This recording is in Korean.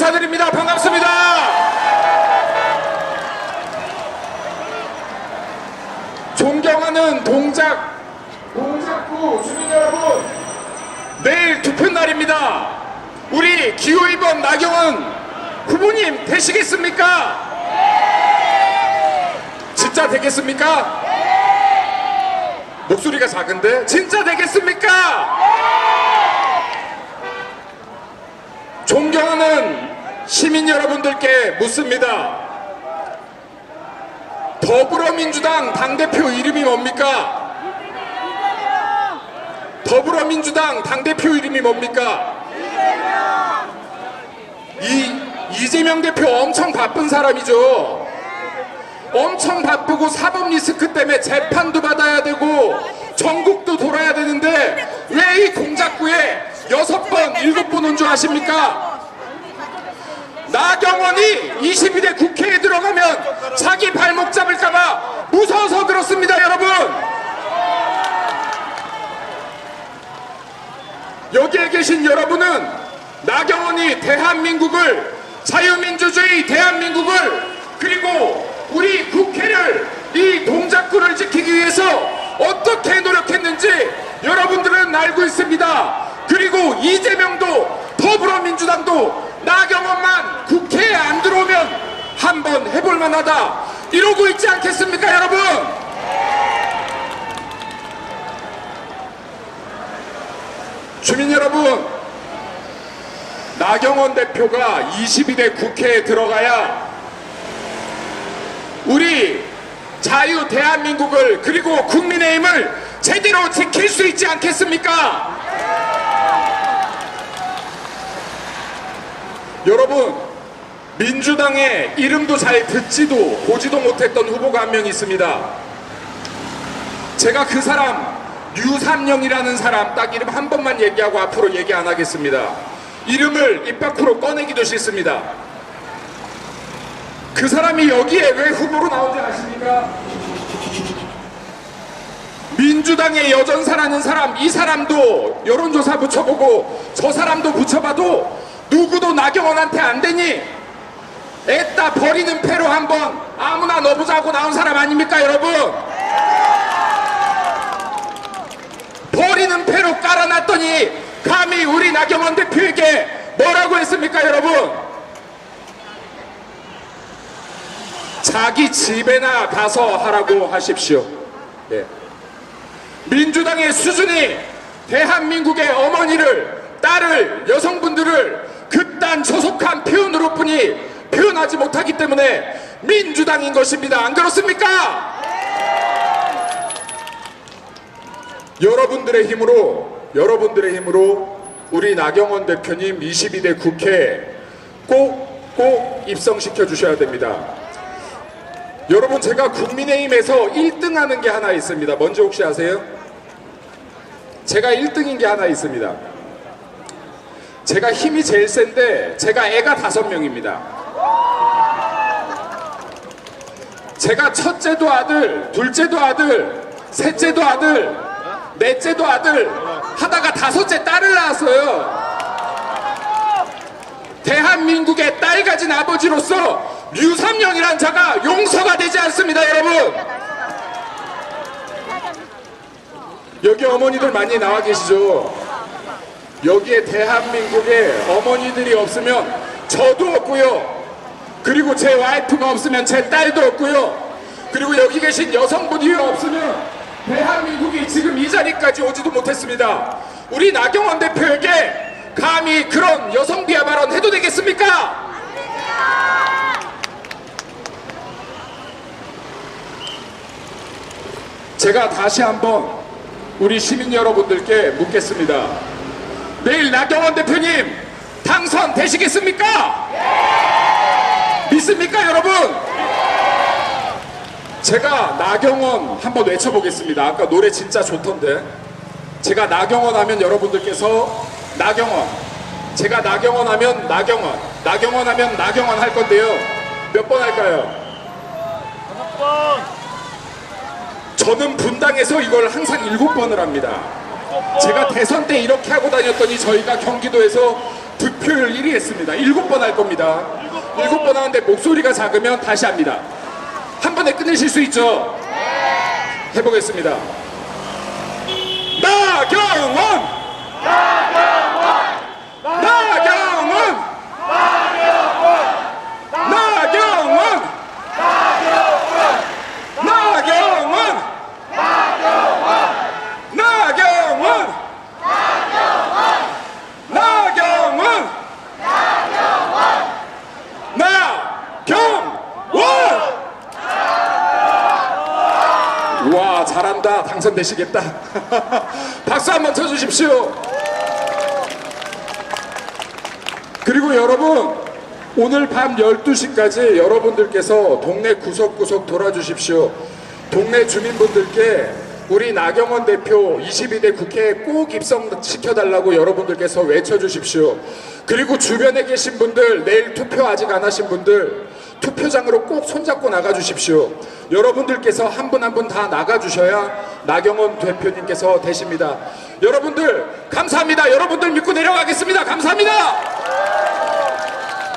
인사드립니다. 반갑습니다. 존경하는 동작, 동작구 주민 여러분, 내일 투표 날입니다. 우리 기호 2번 나경원 후보님 되시겠습니까? 진짜 되겠습니까? 목소리가 작은데 진짜 되겠습니까? 존경하는 시민 여러분들께 묻습니다. 더불어민주당 당대표 이름이 뭡니까? 더불어민주당 당대표 이름이 뭡니까? 이, 이재명 대표 엄청 바쁜 사람이죠. 엄청 바쁘고 사법 리스크 때문에 재판도 받아야 되고 전국도 돌아야 되는데 왜 이 공작구에 여섯 번, 일곱 번 온 줄 아십니까? 나경원이 22대 국회에 들어가면 자기 발목 잡을까봐 무서워서 그렇습니다, 여러분. 여기에 계신 여러분은 나경원이 대한민국을 자유민주주의 대한민국을 그리고 우리 국회를 이 동작구를 지키기 위해서 어떻게 노력했는지 여러분들은 알고 있습니다. 그리고 이재명도 더불어민주당도 나경원만 한번 해볼 만하다 이러고 있지 않겠습니까 여러분? 주민 여러분 나경원 대표가 22대 국회에 들어가야 우리 자유 대한민국을 그리고 국민의힘을 제대로 지킬 수 있지 않겠습니까? 여러분 민주당의 이름도 잘 듣지도 보지도 못했던 후보가 한 명 있습니다. 제가 그 사람 류삼영이라는 사람 딱 이름 한 번만 얘기하고 앞으로 얘기 안 하겠습니다. 이름을 입 밖으로 꺼내기도 싫습니다. 그 사람이 여기에 왜 후보로 나오지 아십니까? 민주당의 여전사라는 사람, 이 사람도 여론조사 붙여보고 저 사람도 붙여봐도 누구도 나경원한테 안 되니 애따 버리는 패로 한번 아무나 넣어보자고 나온 사람 아닙니까 여러분? 버리는 패로 깔아놨더니 감히 우리 나경원 대표에게 뭐라고 했습니까 여러분? 자기 집에나 가서 하라고 하십시오. 예. 민주당의 수준이 대한민국의 어머니를, 딸을, 여성분들을 그딴 저속한 표현으로 뿐이 표현하지 못하기 때문에 민주당인 것입니다. 안 그렇습니까? 여러분들의 힘으로, 여러분들의 힘으로 우리 나경원 대표님 22대 국회 꼭, 꼭 입성시켜 주셔야 됩니다. 여러분 제가 국민의힘에서 1등 하는 게 하나 있습니다. 뭔지 혹시 아세요? 제가 1등인 게 하나 있습니다. 제가 힘이 제일 센데 제가 애가 다섯 명입니다. 제가 첫째도 아들, 둘째도 아들, 셋째도 아들, 넷째도 아들 하다가 다섯째 딸을 낳았어요. 대한민국의 딸 가진 아버지로서 류삼영이란 자가 용서가 되지 않습니다, 여러분. 여기 어머니들 많이 나와 계시죠? 여기에 대한민국에 어머니들이 없으면 저도 없고요. 그리고 제 와이프가 없으면 제 딸도 없고요. 그리고 여기 계신 여성분이 없으면 대한민국이 지금 이 자리까지 오지도 못했습니다. 우리 나경원 대표에게 감히 그런 여성 비하 발언 해도 되겠습니까? 제가 다시 한번 우리 시민 여러분들께 묻겠습니다. 내일 나경원 대표님 당선되시겠습니까? 믿습니까, 여러분? 제가 나경원 한번 외쳐보겠습니다. 아까 노래 진짜 좋던데. 제가 나경원 하면 여러분들께서 나경원. 제가 나경원 하면 나경원. 나경원 하면 나경원 할 건데요. 몇 번 할까요? 저는 분당에서 이걸 항상 일곱 번을 합니다. 제가 대선 때 이렇게 하고 다녔더니 저희가 경기도에서 득표율 1위 했습니다. 일곱 번 할 겁니다. 일곱 번 하는데 목소리가 작으면 다시 합니다. 한 번에 끝내실 수 있죠? 해보겠습니다. 나경원! 나경원! 나경원! 나경원! 나경원! 나경원! 나경원! 와 잘한다 당선되시겠다. 박수 한번 쳐주십시오. 그리고 여러분 오늘 밤 12시까지 여러분들께서 동네 구석구석 돌아주십시오. 동네 주민분들께 우리 나경원 대표 22대 국회에 꼭 입성시켜달라고 여러분들께서 외쳐주십시오. 그리고 주변에 계신 분들 내일 투표 아직 안 하신 분들 투표장으로 꼭 손잡고 나가주십시오. 여러분들께서 한 분 한 분 다 나가주셔야 나경원 대표님께서 되십니다. 여러분들 감사합니다. 여러분들 믿고 내려가겠습니다. 감사합니다.